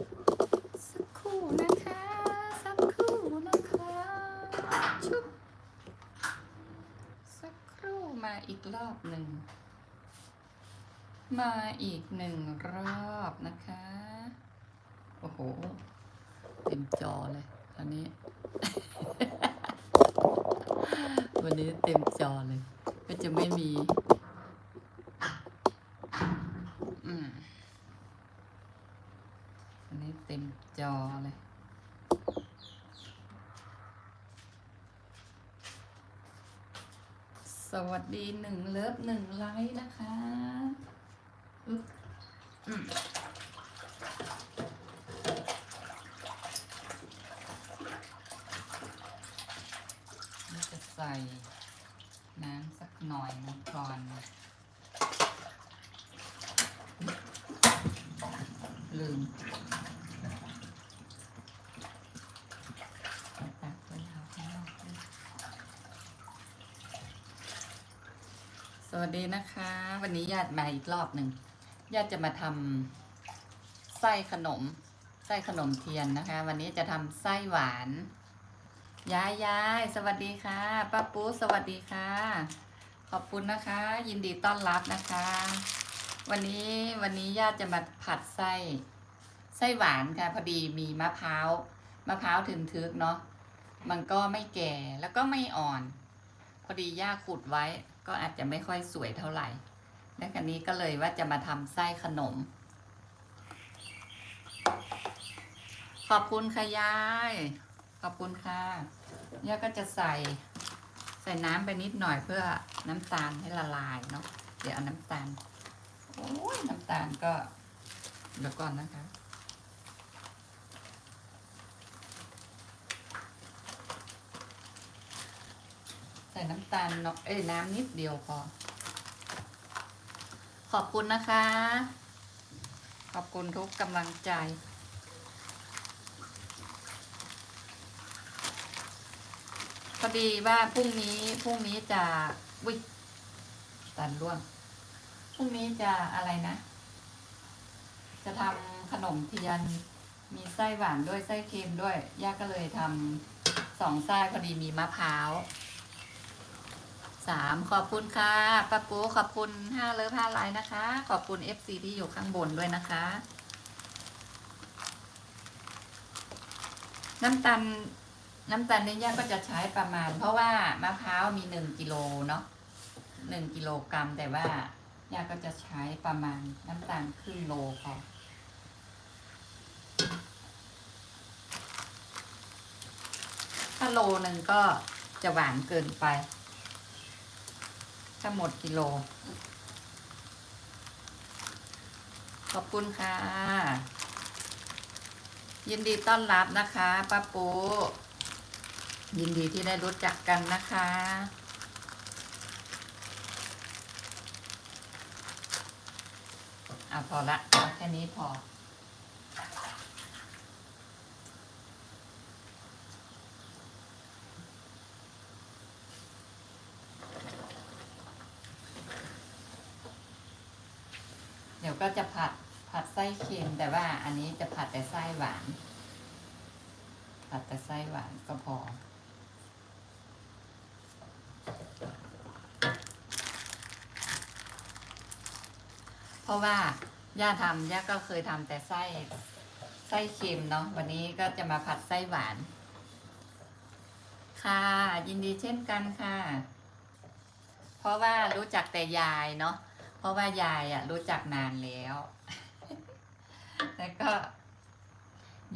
สักครู่นะคะ สักครู่นะคะชุบสักครู่มาอีกรอบหนึ่ง มาอีกหนึ่งรอบนะคะ โอ้โห เต็มจอเลยตอนนี้ วันนี้เต็มจอเลย ก็จะไม่มี อืมวันนี้เต็ม จอเลยสวัสดีหนึ่งเลิฟหนึ่งไลค์นะคะอึ๊บอืมนี่จะใส่น้ำสักหน่อยนึงก่อนลืมตักไว้เอาข้างนอกด้วยส วัสดีนะคะ วันนี้ญาติมาอีกรอบหนึ่งญาติจะมาทำไส้ขนม ไส้ขนมเทียนนะคะ วันนี้จะทำไส้หวานยายยายสวัสดีค่ะป้าปูสวัสดีค่ะ ขอบคุณนะคะ ยินดีต้อนรับนะคะ วันนี้วันนี้ญาติจะมาผัดไส้ไส้หวานค่ะ พอดีมีมะพร้าวมะพร้าวถึงทึกเนาะมันก็ไม่แก่แล้วก็ไม่อ่อน พอดีย่าขุดไว้ก็อาจจะไม่ค่อยสวยเท่าไหร่ และกันนี้ก็เลยว่าจะมาทำไส้ขนม ขอบคุณค่ะยาย ขอบคุณค่ะย่าก็จะใส่ใส่น้ำไปนิดหน่อยเพื่อน้ำตาลให้ละลายเนาะ เดี๋ยวเอาน้ำตาล โอ้ยน้ำตาลก็เดี๋ยวก่อนนะคะ ใส่น้ำตาลเนาะเอ้ยน้ำนิดเดียวพอ ขอบคุณนะคะ ขอบคุณทุกกำลังใจ พอดีว่าพรุ่งนี้พรุ่งนี้จะวิตันร่วงพรุ่งนี้จะอะไรนะ จะทำขนมเทียน มีไส้หวานด้วยไส้เค็มด้วย ย่าก็เลยทำสองไส้พอดีมีมะพร้าว สามขอบคุณค่ะป้าปูขอบคุณห้าเลิฟห้าไลน์นะคะ ขอบคุณ FC ที่อยู่ข้างบนด้วยนะคะ น้ำตาลน้ำตาลเนยย่าก็จะใช้ประมาณ เพราะว่ามะพร้าวมีหนึ่งกิโลเนาะหนึ่งกิโลกรัมแต่ว่าย่าก็จะใช้ประมาณน้ำตาลครึ่งโลพอถ้าโลหนึ่งก็จะหวานเกินไป ถ้าหมดกิโล ขอบคุณค่ะ ยินดีต้อนรับนะคะป้าปูยินดีที่ได้รู้จักกันนะคะ อะพอละ แค่นี้พอ เดี๋ยว ก็จะผัดผัดไส้เค็มแต่ว่าอันนี้จะผัดแต่ไส้หวาน ผัดแต่ไส้หวานก็พอ เพราะว่าย่าทำย่าก็เคยทำแต่ไส้ไส้เค็มเนาะวันนี้ก็จะมาผัดไส้หวาน ค่ะ ยินดีเช่นกันค่ะ เพราะว่ารู้จักแต่ยายเนาะ เพราะว่ายายอะรู้จักนานแล้วแต่ก็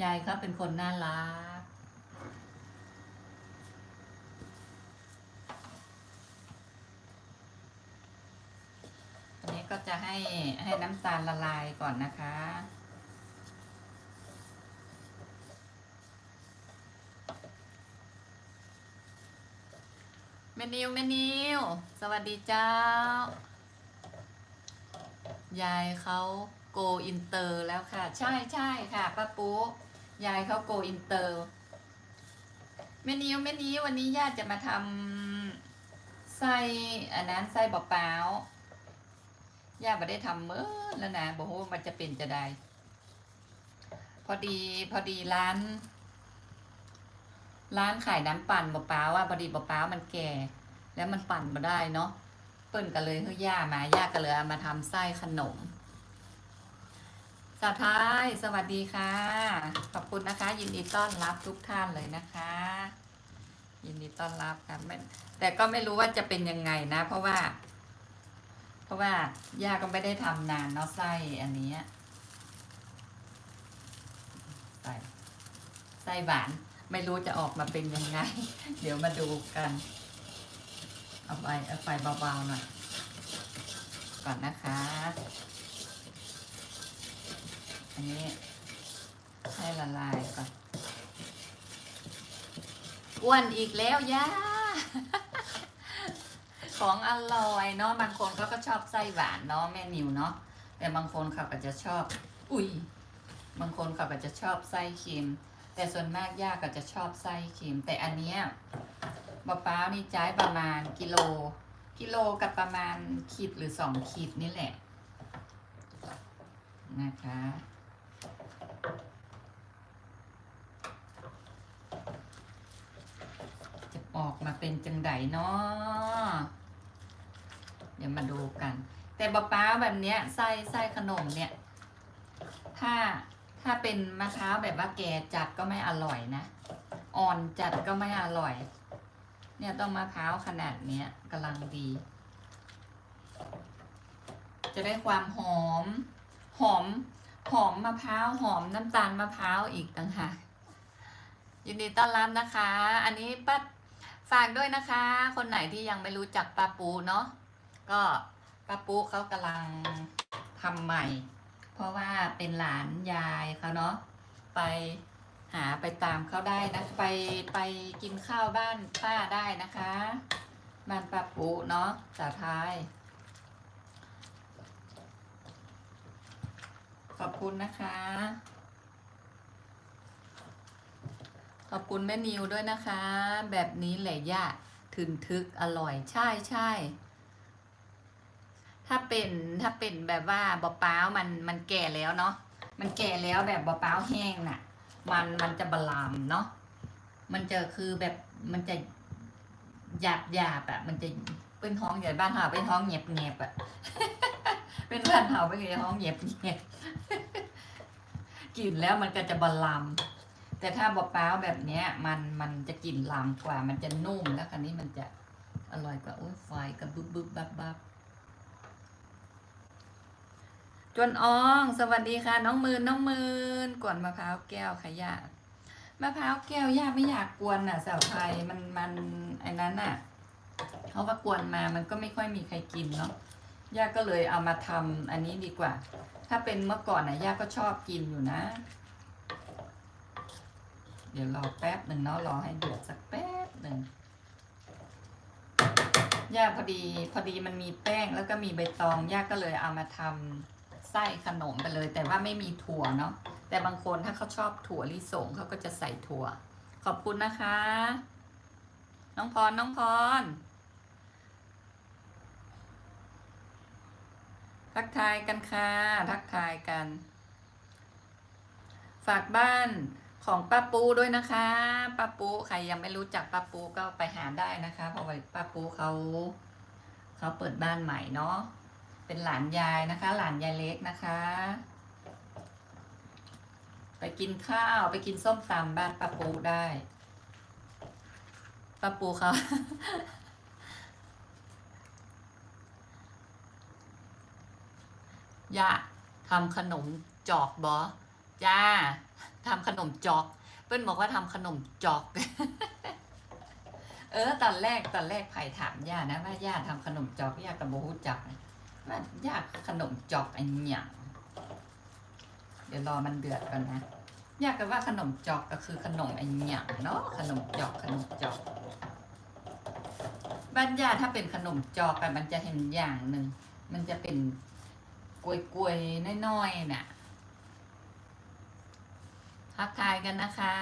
ยายเขาเป็นคนน่ารัก อันนี้ก็จะให้ให้น้ำตาลละลายก่อนนะคะแม่นิวแม่นิว สวัสดีเจ้า ยายเขาโกอินเตอร์แล้วค่ะ ใช่ใช่ค่ะป้าปูยายเขาโกอินเตอร์แม่นิวแม่นิววันนี้ญาติจะมาทำไส้อันนั้นไส้บะเปล่าย่าไม่ได้ทำเมื่อแล้วนะบอกว่ามันจะเป็นจะได้ พอดีพอดีร้าน ร้านขายน้ำปั่นบะป้าว่าพอดีบะป้ามันแก่ แล้วมันปั่นมาได้เนาะ ปิ้นก็เลยเฮ้ยย่ามาย่าก็เลยเอามาทำไส้ขนมสาวท้ายสวัสดีค่ะ ขอบคุณนะคะ ยินดีต้อนรับทุกท่านเลยนะคะ ยินดีต้อนรับค่ะแต่ก็ไม่รู้ว่าจะเป็นยังไงนะ เพราะว่า เพราะว่าย่าก็ไม่ได้ทำนานเนาะไส้อันนี้ไส้ไส้หวาน ไม่รู้จะออกมาเป็นยังไง เดี๋ยวมาดูกัน เอาไปเอาไฟเบาๆหน่อยก่อนนะคะ อันนี้ให้ละลายก่อนอ้วนอีกแล้วย่าของอร่อยเนาะบางคนเขาก็ชอบไส้หวานเนาะแม่นิวเนาะแต่บางคนเขาก็จะชอบ อุ้ยบางคนเขาก็จะชอบไส้เค็มแต่ส่วนมากย่าก็จะชอบไส้เค็มแต่อันเนี้ย มะพร้าวนี่ใช้ประมาณกิโล กิโลกับประมาณขีดหรือสองขีดนี่แหละ นะคะ จะออกมาเป็นจังไดเนาะเดี๋ยวมาดูกัน แต่บะป้าแบบเนี้ยไส้ไส้ขนมเนี่ย ถ้าถ้าเป็นมะพร้าวแบบว่าแก่จัดก็ไม่อร่อยนะ อ่อนจัดก็ไม่อร่อย เนี่ยต้องมะพร้าวขนาดเนี้ยกำลังดี จะได้ความหอม หอม หอมมะพร้าวหอมน้ำตาลมะพร้าวอีกต่างหากยินดีต้อนรับนะคะ อันนี้ป้าฝากด้วยนะคะ คนไหนที่ยังไม่รู้จักป้าปูเนาะก็ป้าปูเขากำลังทำใหม่ เพราะว่าเป็นหลานยายเขาเนาะไป หาไปตามเขาได้นะไปไปกินข้าวบ้านป้าได้นะคะ บ้านป้าปูเนาะสาทายขอบคุณนะคะ ขอบคุณแม่นิวด้วยนะคะ แบบนี้แหละย่ถึนทึกอร่อยใช่ใช่ถ้าเป็นถ้าเป็นแบบว่าบะป้าวมันมันแก่แล้วเนาะมันแก่แล้วแบบบะป้าวแห้งน่ะ มันมันจะบาลามเนาะมันจะคือแบบมันจะหยาบหยาบอะมันจะเป็นท้องใหญ่บ้านเห่าเป็นท้องเงียบเงียบอะเป็นบ้านเห่าเป็นท้องเงียบเงียบกินแล้วมันก็จะบาลามแต่ถ้าบะป้าแบบเนี้ย มันมันจะกลิ่นลามกว่า มันจะนุ่มแล้วคันนี้มันจะอร่อยกว่าโอ้ยไฟกับบึบบึบบับบับ จวนออง สวัสดีค่ะ น้องมืนน้องมืนกวนมะพร้าวแก้วค่ะมะพร้าวแก้วย่าไม่อยากกวนอะสาวไทยมันมันไอ้นั้นอะเขาว่ากวนมามันก็ไม่ค่อยมีใครกินเนาะย่าก็เลยเอามาทำอันนี้ดีกว่า ถ้าเป็นเมื่อก่อนนะย่าก็ชอบกินอยู่นะ เดี๋ยวรอแป๊บหนึ่งเนาะรอให้เดือดสักแป๊บหนึ่งย่าพอดีพอดีมันมีแป้งแล้วก็มีใบตองย่าก็เลยเอามาทำ ไส้ขนมไปเลย แต่ว่าไม่มีถั่วเนาะแต่บางคนถ้าเขาชอบถั่วลิสงเขาก็จะใส่ถั่ว ขอบคุณนะคะ น้องพรน้องพรทักทายกันค่ะทักทายกัน ฝากบ้านของป้าปูด้วยนะคะป้าปูใครยังไม่รู้จักป้าปูก็ไปหาได้นะคะ เพราะว่าป้าปูเขาเขาเปิดบ้านใหม่เนาะ เป็นหลานยายนะคะ หลานยายเล็กนะคะ ไปกินข้าวไปกินส้มตำบ้านป้าปูได้ป้าปูเขาย่าทำขนมจอกบอจ้าทำขนมจอกเปิ้ลบอกว่าทำขนมจอก เออตอนแรกตอนแรกไผ่ถามย่านะว่าย่าทำขนมจอกย่ากับโบฮูจักนะ ว่าย่าขนมจอกอันหยังเดี๋ยวรอมันเดือดก่อนนะ ยากก็ว่าขนมจอกก็คือขนมอันหยังเนาะขนมจอกขนมจอกบ้านย่าถ้าเป็นขนมจอกอะมันจะเห็นอย่างหนึ่งมันจะเป็นกลวยๆน้อยๆน่ะทักทายกันนะคะ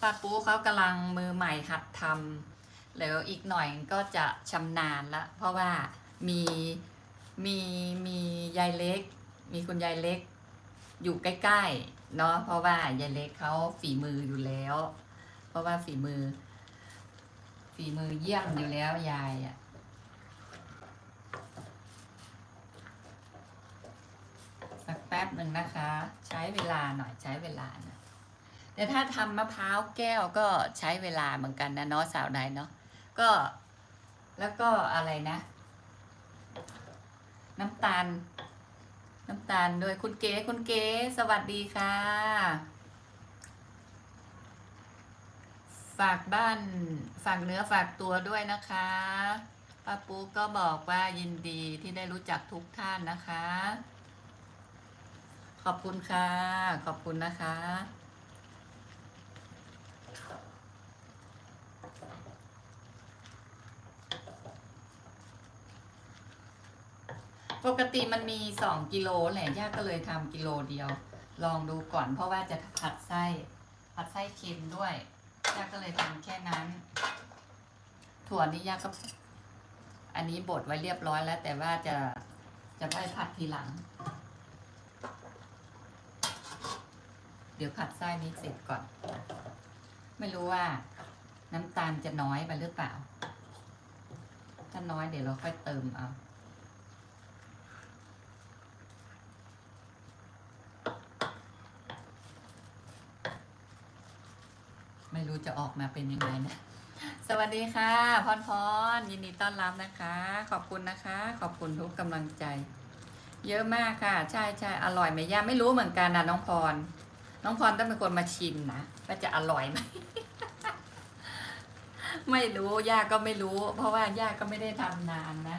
ป้าปูเขากำลังมือใหม่หัดทำ แล้วอีกหน่อยก็จะชำนาญละเพราะว่ามีมีมียายเล็ก มีคุณยายเล็ก อยู่ใกล้ๆเนาะเพราะว่ายายเล็กเขาฝีมืออยู่แล้ว เพราะว่าฝีมือ ฝีมือเยี่ยมอยู่แล้วยายอะสักแป๊บหนึ่งนะคะ ใช้เวลาหน่อยใช้เวลาหนะแต่ถ้าทำมะพร้าวแก้วก็ใช้เวลาเหมือนกันนะเนาะสาวใดเนาะ ก็แล้วก็อะไรนะ น้ำตาล น้ำตาลด้วยคุณเก๋คุณเก๋สวัสดีค่ะ ฝากบ้าน ฝากเนื้อฝากตัวด้วยนะคะป้าปูก็บอกว่ายินดีที่ได้รู้จักทุกท่านนะคะ ขอบคุณค่ะ ขอบคุณนะคะ ปกติมันมีสองกิโลแหละย่าก็เลยทำกิโลเดียว ลองดูก่อนเพราะว่าจะผัดไส้ผัดไส้เค็มด้วยย่าก็เลยทำแค่นั้น ถั่วนี่ย่าก็ อันนี้บดไว้เรียบร้อยแล้ว แต่ว่าจะจะไปผัดทีหลัง เดี๋ยวผัดไส้นี้เสร็จก่อน ไม่รู้ว่าน้ำตาลจะน้อยไปหรือเปล่า ถ้าน้อยเดี๋ยวเราค่อยเติมเอา ไม่รู้จะออกมาเป็นยังไงนะ สวัสดีค่ะพรพรยินดีต้อนรับนะคะ ขอบคุณนะคะ ขอบคุณทุกกำลังใจ เยอะมากค่ะ ใช่ใช่อร่อยไหมย่าไม่รู้เหมือนกันนะน้องพร น้องพรต้องเป็นคนมาชิมนะว่าจะอร่อยไหมไม่รู้ย่าก็ไม่รู้ เพราะว่าย่าก็ไม่ได้ทำนานนะ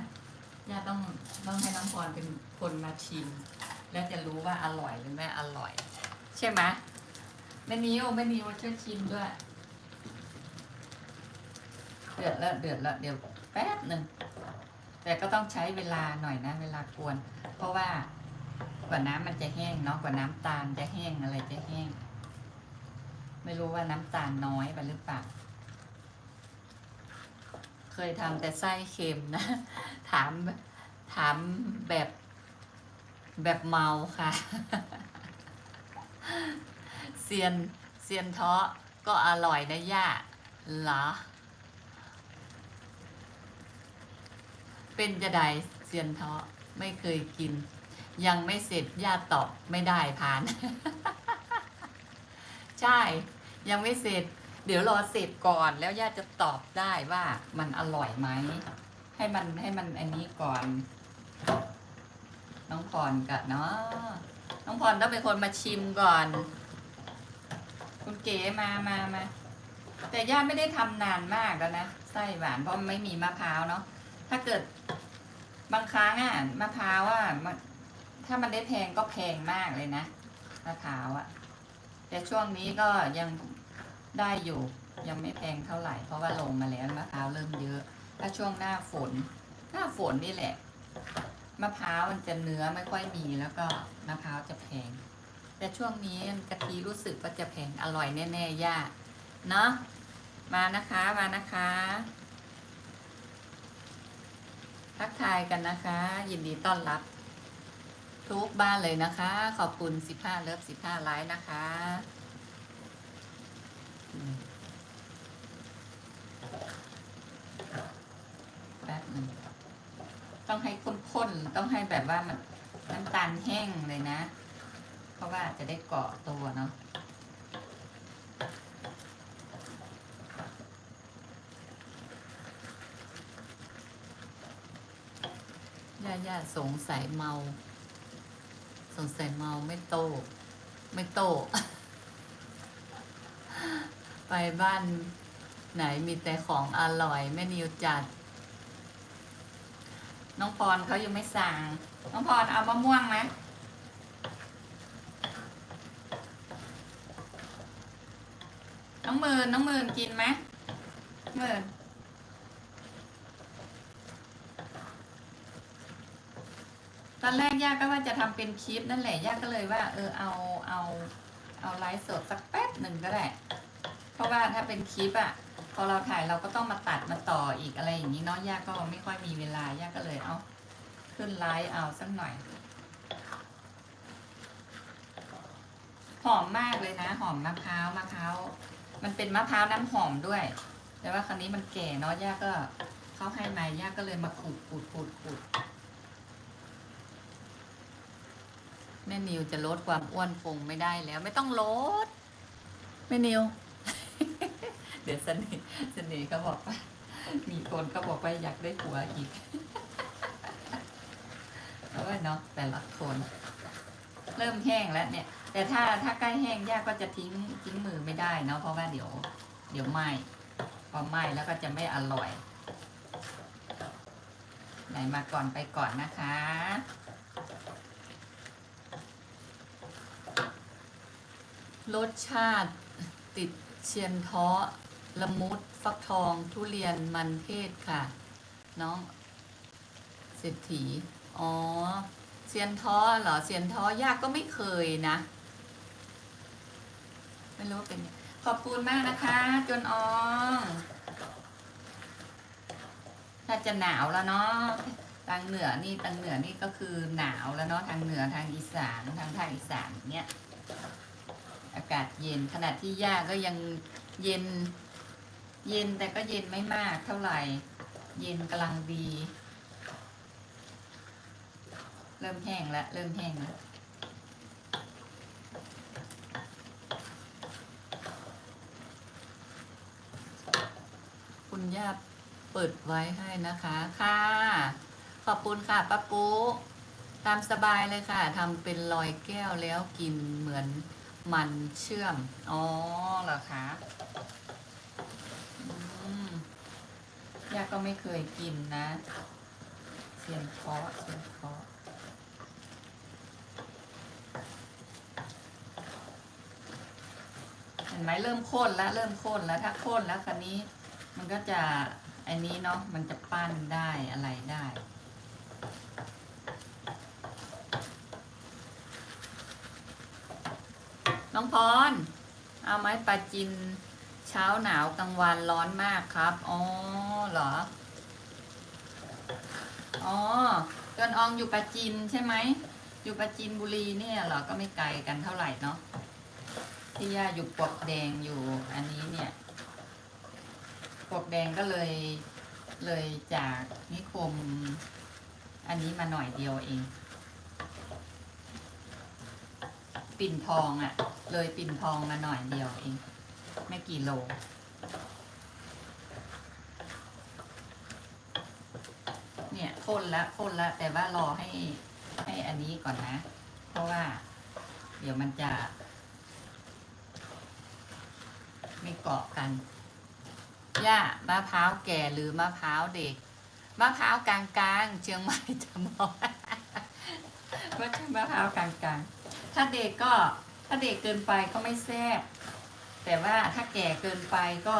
ย่าต้องต้องให้น้องพรเป็นคนมาชิม แล้วจะรู้ว่าอร่อยหรือไม่อร่อย ใช่ไหม แม่นิวแม่นิวช่วยชิมด้วย เดือดแล้วเดือดแล้วเดี๋ยวแป๊บหนึ่งแต่ก็ต้องใช้เวลาหน่อยนะ เวลากวน เพราะว่ากว่าน้ำมันจะแห้งเนาะกว่าน้ำตาลจะแห้งอะไรจะแห้ง ไม่รู้ว่าน้ำตาลน้อยไปหรือเปล่าเคยทำแต่ไส้เค็มนะ ถามถามแบบแบบเมาค่ะ เซียนเซียนทาะก็อร่อยนะย่าเหรอ เป็นจะไดเซียนทาะไม่เคยกิน ยังไม่เสร็จย่าตอบไม่ได้ผ่าน ใช่ ยังไม่เสร็จ เดี๋ยวรอเสร็จก่อนแล้วย่าจะตอบได้ว่ามันอร่อยไหม ให้มันให้มันอันนี้ก่อน น้องพรกับเนาะน้องพรต้องเป็นคนมาชิมก่อน คุณเก๋มามามาแต่ย่าไม่ได้ทำนานมากแล้วนะไส้หวานเพราะมันไม่มีมะพร้าวเนาะถ้าเกิดบางครั้งอะมะพร้าวอะถ้ามันได้แพงก็แพงมากเลยนะมะพร้าวอะ แต่ช่วงนี้ก็ยังได้อยู่ ยังไม่แพงเท่าไหร่ เพราะว่าลงมาแล้วมะพร้าวเริ่มเยอะ ถ้าช่วงหน้าฝนหน้าฝนนี่แหละมะพร้าวมันจะเนื้อไม่ค่อยมีแล้วก็มะพร้าวจะแพง แต่ช่วงนี้กะทิรู้สึกว่าจะแพงอร่อยแน่ๆย่าเนาะมานะคะมานะคะ ทักทายกันนะคะ ยินดีต้อนรับ ทุกบ้านเลยนะคะ ขอบคุณ15เลิฟ15ไลค์นะคะแป๊บหนึงต้องให้ข้นๆ ต้องให้แบบว่ามันน้ำตาลแห้งเลยนะ เพราะว่าจะได้เกาะตัวเนาะย่าย่าสงสัยเมา สงสัยเมาไม่โต ไม่โต ไปบ้านไหนมีแต่ของอร่อยแม่นิวจัด น้องพรเขายังไม่สั่ง น้องพรเอามะม่วงไหม องหมื่นน้องหมื่นกินไหมหมื่นตอนแรกย่าก็ว่าจะทำเป็นคลิปนั่นแหละย่าก็เลยว่า เออเอาเอาเอาไลฟ์สดสักแป๊บหนึ่งก็ได้ เพราะว่าถ้าเป็นคลิปอะพอเราถ่ายเราก็ต้องมาตัดมาต่ออีกอะไรอย่างนี้เนาะย่าก็ไม่ค่อยมีเวลาย่าก็เลยเอาขึ้นไลฟ์เอาสักหน่อยหอมมากเลยนะ หอมมะพร้าวมะพร้าว มันเป็นมะพร้าวน้ำหอมด้วย แต่ว่าครั้นี้มันแก่เนาะย่าก็เขาให้มาย่าก็เลยมาขูดขูดขูดขูดแม่นิวจะลดความอ้วนคงไม่ได้แล้ว ไม่ต้องลดแม่นิว เดี๋ยวเสน่ห์เสน่ห์เขาบอกว่ามีคนเขาบอกว่าอยากได้ผัวอีกเอาไว้เนาะแต่ละคน เริ่มแห้งแล้วเนี่ย แต่ถ้าถ้าใกล้แห้งยากก็จะทิ้งทิ้งมือไม่ได้เนาะเพราะว่าเดี๋ยว เดี๋ยวไหม้พอไหม้แล้วก็จะไม่อร่อย ไหนมาก่อนไปก่อนนะคะรสชาติติดเชียนท้อละมุด ฟักทองทุเรียนมันเทศค่ะ น้องเศรษฐีอ๋อเซียนท้อเหรอเซียนท้อยากก็ไม่เคยนะ ไม่รู้ว่าเป็นไงขอบคุณมากนะคะ จนอองถ้าจะหนาวแล้วเนาะทางเหนือนี่ทางเหนือนี่ก็คือหนาวแล้วเนาะทางเหนือทางอีสานทางภาคอีสานเนี่ยอากาศเย็นขนาดที่ย่าก็ยังเย็น เย็นแต่ก็เย็นไม่มากเท่าไหร่ เย็นกำลังดี เริ่มแห้งแล้วเริ่มแห้งแล้ว คุณย่าเปิดไว้ให้นะคะค่ะ ขอบคุณค่ะป้าปูตามสบายเลยค่ะทำเป็นลอยแก้วแล้วกินเหมือนมันเชื่อม อ๋อเหรอคะอย่าก็ไม่เคยกินนะ เสียนเคาะเสียนเคาะเห็นไหมเริ่มข้นแล้ว เริ่มข้นแล้ว ถ้าข้นแล้วคันนี้ มันก็จะอันนี้เนาะมันจะปั้นได้อะไรได้ น้องพร เอาไหมปลาจินเช้าหนาวกลางวันร้อนมากครับ อ๋อเหรอ อ๋อจนอองอยู่ปลาจินใช่ไหม อยู่ปลาจินบุรีเนี่ยเหรอ ก็ไม่ไกลกันเท่าไหร่เนาะที่ย่าอยู่ปวกแดงอยู่อันนี้เนี่ย ปวกแดงก็เลยเลยจากนิคม อันนี้มาหน่อยเดียวเอง ปิ่นทองอะ่ะ เลยปิ่นทองมาหน่อยเดียวเอง ไม่กี่โลเนี่ยข้นละข้นละ แต่ว่ารอให้ให้อันนี้ก่อนนะ เพราะว่า เดี๋ยวมันจะ ไม่เกาะกัน ย่ามะพร้าวแก่หรือมะพร้าวเด็ก มะพร้าวกลางๆเชียงใหม่จะมองว่าใช่มะพร้าวกลางๆถ้าเด็กก็ถ้าเด็กเกินไปก็ไม่แซ่บแต่ว่าถ้าแก่เกินไปก็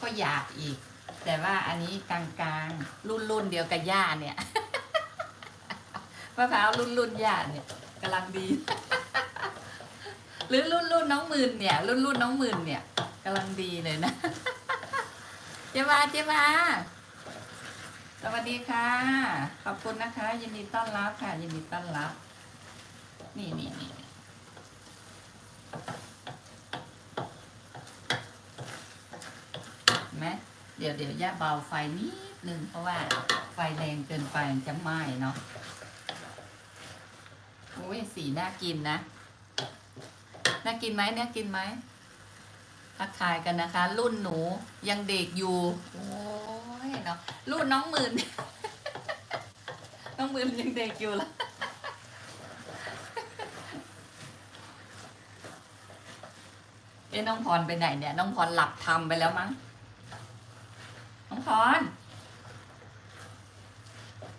ก็อยากอีก แต่ว่าอันนี้กลางๆรุ่นรุ่นเดียวกับย่าเนี่ยมะพร้าวรุ่นรุ่นๆย่าเนี่ยกำลังดี หรือรุ่นรุ่นน้องหมื่นเนี่ย รุ่นรุ่นน้องหมื่นเนี่ยกำลังดีเลยนะ เจมาเจมาสวัสดีค่ะ ขอบคุณนะคะ ยินดีต้อนรับค่ะ ยินดีต้อนรับ นี่นี่นี่ไหมเดี๋ยวเดี๋ยวย่าเบาไฟนิดนึงเพราะว่าไฟแรงเกินไปจะไหม้เนาะโอ้ยสีน่ากินนะ น่ากินไหมเนี่ยกินไหม ทักทายกันนะคะ รุ่นหนูยังเด็กอยู่โอ้ยเนาะรุ่นน้องหมื่น น้องหมื่นยังเด็กอยู่ละเอ๊น้องพรไปไหนเนี่ย น้องพรหลับทำไปแล้วมั้ง น้องพร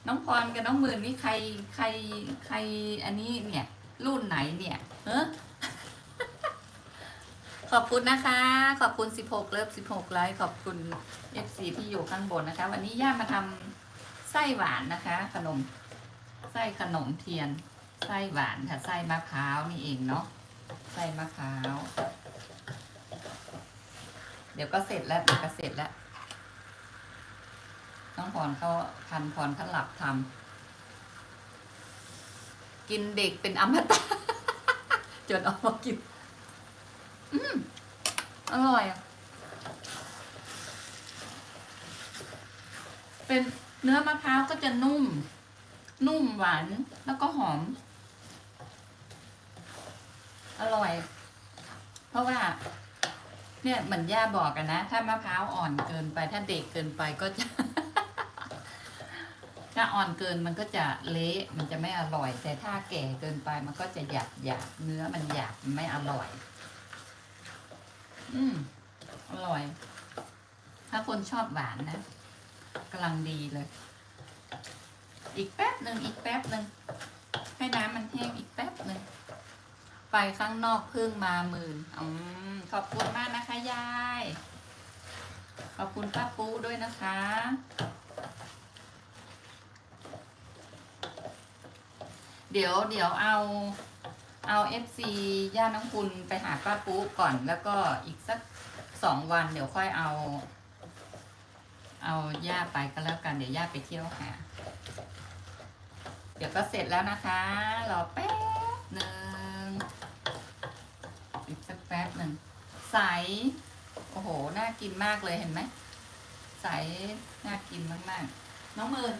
น้องพรกับน้องหมื่นนี่ใครใครใครอันนี้เนี่ย รุ่นไหนเนี่ยเออ ขอบคุณนะคะ ขอบคุณ 16 เลิฟ16 ไลค์ขอบคุณ FC ที่อยู่ข้างบนนะคะ วันนี้ย่ามาทำไส้หวานนะคะ ขนม ไส้ขนมเทียน ไส้หวานค่ะ ไส้มะพร้าวนี่เองเนาะ ไส้มะพร้าว เดี๋ยวก็เสร็จแล้วเดี๋ยวก็เสร็จแล้ว น้องพรเขาพันพรเขาหลับทำ กินเด็กเป็นอมตะ จนออกมากิน อืมอร่อยอะเป็นเนื้อมะพร้าวก็จะนุ่ม นุ่มหวานแล้วก็หอม อร่อย เพราะว่า เนี่ยเหมือนย่าบอกกันนะ ถ้ามะพร้าวอ่อนเกินไป ถ้าเด็กเกินไปก็จะ ถ้าอ่อนเกินมันก็จะเละมันจะไม่อร่อย แต่ถ้าแก่เกินไปมันก็จะหยาบหยาบเนื้อมันหยาบไม่อร่อย อืมอร่อย ถ้าคนชอบหวานนะกำลังดีเลย อีกแป๊บหนึ่งอีกแป๊บหนึ่งให้น้ำมันแห้งอีกแป๊บหนึ่งไปข้างนอกเพิ่งมาหมื่นอืมขอบคุณมากนะคะยาย ขอบคุณป้าปูด้วยนะคะ เดี๋ยวเดี๋ยวเอา เอาเอฟซีย่าน้องคุณไปหาป้าปูก่อนแล้วก็อีกสักสองวันเดี๋ยวค่อยเอา เอาย่าไปก็แล้วกันเดี๋ยวย่าไปเที่ยวหา เดี๋ยวก็เสร็จแล้วนะคะ รอแป๊บหนึ่งอีกสักแป๊บหนึ่งใสโอ้โห น่ากินมากเลยเห็นไหมใสน่ากินมากๆ น้องเมิน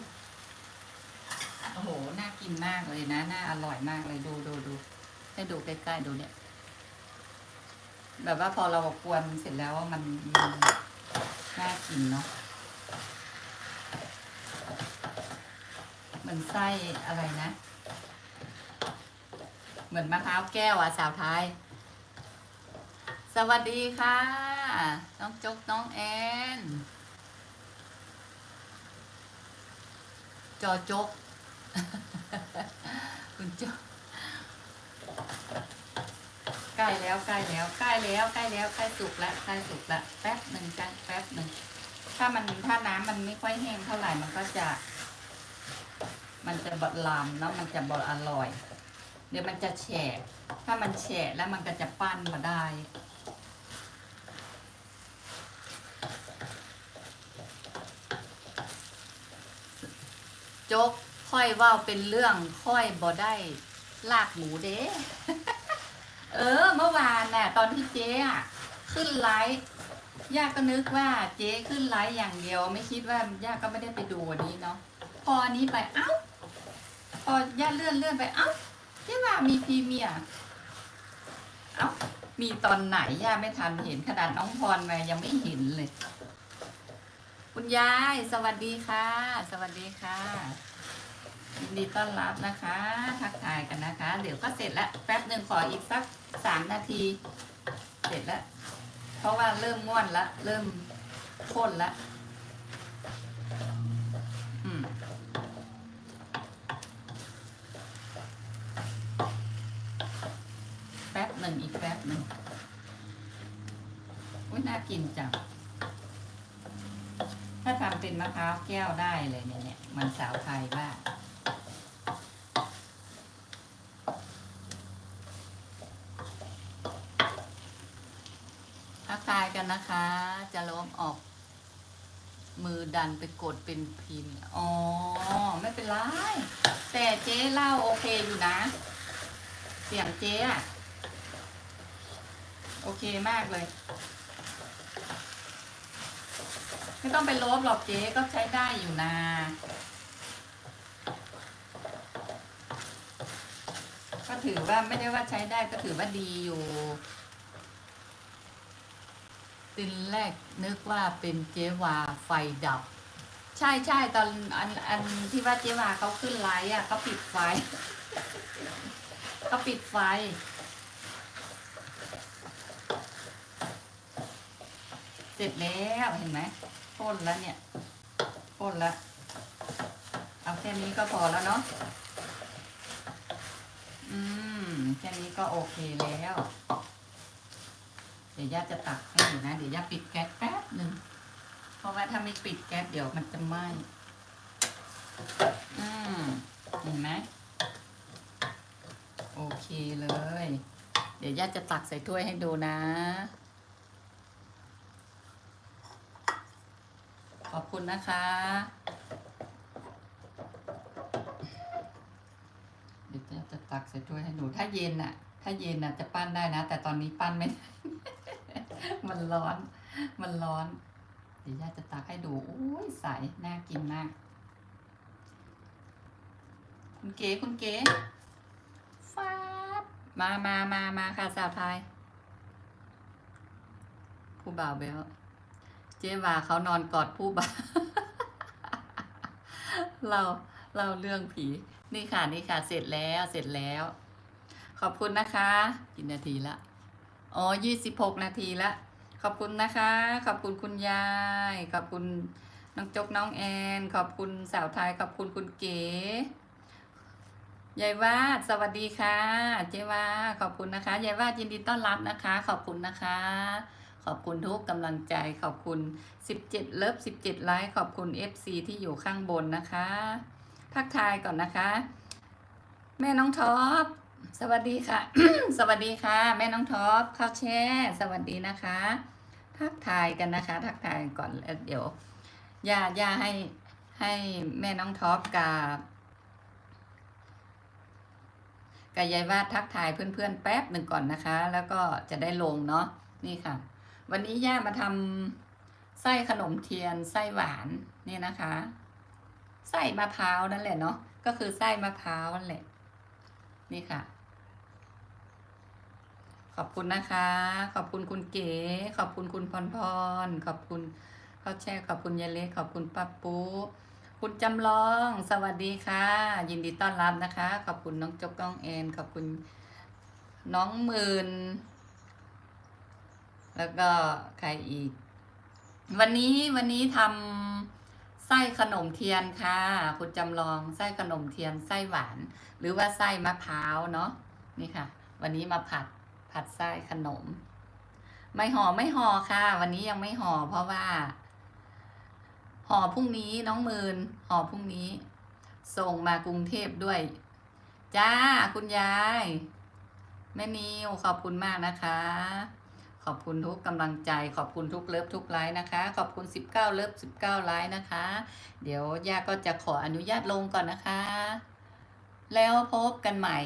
โอ้โห น่ากินมากเลยนะ น่าอร่อยมากเลย ดูดูดู ให้ดูใกล้ๆดูเนี่ย แบบว่าพอเรากวนเสร็จแล้วมันมันน่ากินเนาะเหมือนไส้อะไรนะ เหมือนมะพร้าวแก้วอะสาวไทย สวัสดีค่ะ น้องจกน้องแอนจอจก คุณจกใก ล้แล้วใกล้แล้วใกล้แล้วใกล้แล้วใกล้สุกแล้วใกล้สุกแล้วแป๊บหนึ่งจ้ะแป๊บหนึ่งถ้ามันถ้าน้ำมันไม่ค่อยแห้งเท่าไหร่มันก็จะ มันจะบดลามแล้วมันจะบดอร่อย เดี๋ยวมันจะแฉะถ้ามันแฉะแล้วมันก็จะปั้นมาได้จกค่อยว่าเป็นเรื่องค่อยบ่ได้ลากหมูเด้ เออ เมื่อวานน่ะ ตอนที่เจ๊อะขึ้นไลฟ์ย่าก็นึกว่าเจ๊ขึ้นไลฟ์อย่างเดียว ไม่คิดว่าย่าก็ไม่ได้ไปดูวันนี้เนาะพออันนี้ไปเอ้าพอย่าเลื่อนเลื่อนไปเอ้าเจ๊ว่ามีพรีเมียร์เอ้ามีตอนไหนย่าไม่ทันเห็นขนาดน้องพรมายังไม่เห็นเลย คุณยาย สวัสดีค่ะ สวัสดีค่ะ ดีต้อนรับนะคะ ทักทายกันนะคะ เดี๋ยวก็เสร็จแล้วแป๊บหนึ่งขออีกสักสามนาที เสร็จแล้ว เพราะว่าเริ่มง่วนละ เริ่มข้นละแป๊บหนึ่งอีกแป๊บหนึ่งอุ้ยน่ากินจัง ถ้าทำเป็นมะพร้าวแก้วได้เลยเนี่ยเนี่ยมันสาวไทยมาก กทายกันนะคะ จะล้มออก มือดันไปกดเป็นพิมพ์อ๋อ ไม่เป็นไร แต่เจ๊เล่าโอเคอยู่นะ เสียงเจ๊อะโอเคมากเลย ไม่ต้องไปลบหรอกเจ๊ก็ใช้ได้อยู่นะก็ถือว่าไม่ได้ว่าใช้ได้ก็ถือว่าดีอยู่ ตินแรกนึกว่าเป็นเจวาไฟดับ ใช่ใช่ตอนอันอันที่ว่าเจวาเขาขึ้นไลฟ์อะเขาปิดไฟเขาปิดไฟ เสร็จแล้วเห็นไหมพ่นแล้วเนี่ยพ่นแล้วเอาแค่นี้ก็พอแล้วเนาะอืม แค่นี้ก็โอเคแล้ว เดี๋ยวย่าจะตักให้อยู่นะ เดี๋ยวย่าปิดแก๊สแป๊บหนึ่ง เพราะว่าถ้าไม่ปิดแก๊สเดี๋ยวมันจะไหม้อืมเห็นไหมโอเคเลย เดี๋ยวย่าจะตักใส่ถ้วยให้ดูนะ ขอบคุณนะคะ เดี๋ยวจะจะตักใส่ถ้วยให้ดู ถ้าเย็นน่ะถ้าเย็นน่ะจะปั้นได้นะ แต่ตอนนี้ปั้นไม่ได้ มันร้อน มันร้อน เดี๋ยวย่าจะตักให้ดูโอ้ยใส น่ากินมาก คุณเก๋ คุณเก๋ฟ้าบมามามามาค่ะสาวไทยผู้บ่าวเบลเจ๊ว่าเขานอนกอดผู้บ่าวเราเราเรื่องผี นี่ค่ะ นี่ค่ะ เสร็จแล้ว เสร็จแล้ว ขอบคุณนะคะกี่นาทีละ อ๋อยี่สิบหกนาทีละ ขอบคุณนะคะ ขอบคุณคุณยาย ขอบคุณน้องจกน้องแอน ขอบคุณสาวไทย ขอบคุณคุณเก๋ยายวาดสวัสดีค่ะ เจวาขอบคุณนะคะยายวาดยินดีต้อนรับนะคะ ขอบคุณนะคะ ขอบคุณทุกกำลังใจ ขอบคุณ 17 เลิฟ17 ไลค์ ขอบคุณ FC ที่อยู่ข้างบนนะคะ ทักทายก่อนนะคะ แม่น้องท็อป สวัสดีค่ะ สวัสดีค่ะ แม่น้องท็อปข้าวแช่ สวัสดีนะคะ ทักทายกันนะคะ ทักทายก่อนเดี๋ยวย่าย่าให้ให้แม่น้องท็อปกับกับยายวาดทักทายเพื่อนๆ แป๊บหนึ่งก่อนนะคะ แล้วก็จะได้ลงเนาะนี่ค่ะ วันนี้ย่ามาทำไส้ขนมเทียนไส้หวานนี่นะคะ ไส้มะพร้าวนั่นแหละเนาะก็คือไส้มะพร้าวนั่นแหละ นี่ค่ะ ขอบคุณนะคะ ขอบคุณคุณเก๋ ขอบคุณคุณพรพร ขอบคุณข้าวแช่ขอบคุณยายเล็กขอบคุณป้าปูคุณจำลอง สวัสดีค่ะ ยินดีต้อนรับนะคะ ขอบคุณน้องจกน้องแอนขอบคุณน้องหมื่นแล้วก็ใครอีก วันนี้วันนี้ทำไส้ขนมเทียนค่ะ คุณจำลองไส้ขนมเทียนไส้หวาน หรือว่าไส้มะพร้าวเนาะนี่ค่ะ วันนี้มาผัดผัดไส้ขนม ไม่ห่อไม่ห่อค่ะ วันนี้ยังไม่ห่อเพราะว่าห่อพรุ่งนี้น้องมืนห่อพรุ่งนี้ ส่งมากรุงเทพด้วย จ้าคุณยายแม่นิวขอบคุณมากนะคะ ขอบคุณทุกกำลังใจ ขอบคุณทุกเลิฟทุกไลค์นะคะ ขอบคุณ 19 เลิฟ19 ไลค์นะคะ เดี๋ยวย่าก็จะขออนุญาตลงก่อนนะคะ แล้วพบกันใหม่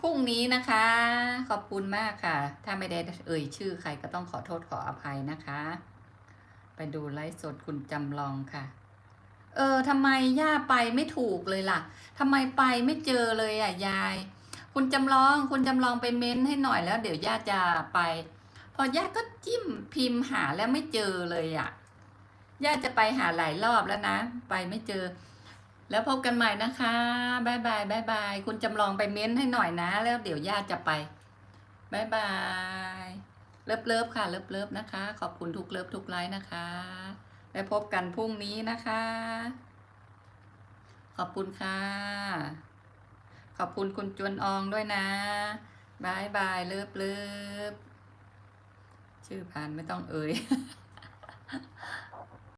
พรุ่งนี้นะคะ ขอบคุณมากค่ะ ถ้าไม่ได้เอ่ยชื่อใครก็ต้องขอโทษขออภัยนะคะ ไปดูไลฟ์สดคุณจำลองค่ะ เออทำไมย่าไปไม่ถูกเลยล่ะทำไมไปไม่เจอเลยอะยาย คุณจำลองคุณจำลองไปเม้นให้หน่อยแล้ว เดี๋ยวย่าจะไป พอย่าก็จิ้มพิมพ์หาแล้วไม่เจอเลยอะย่าจะไปหาหลายรอบแล้วนะ ไปไม่เจอ แล้วพบกันใหม่นะคะบายบายบายบายคุณจำลองไปเม้นให้หน่อยนะ แล้วเดี๋ยวย่าจะไปบายบายเลิฟเลิฟค่ะเลิฟเลิฟนะคะ ขอบคุณทุกเลิฟทุกไลค์นะคะแล้วพบกันพรุ่งนี้นะคะ ขอบคุณค่ะ ขอบคุณคุณจวนอองด้วยนะบายบายเลิฟเลิฟชื่อพานไม่ต้องเอ่ย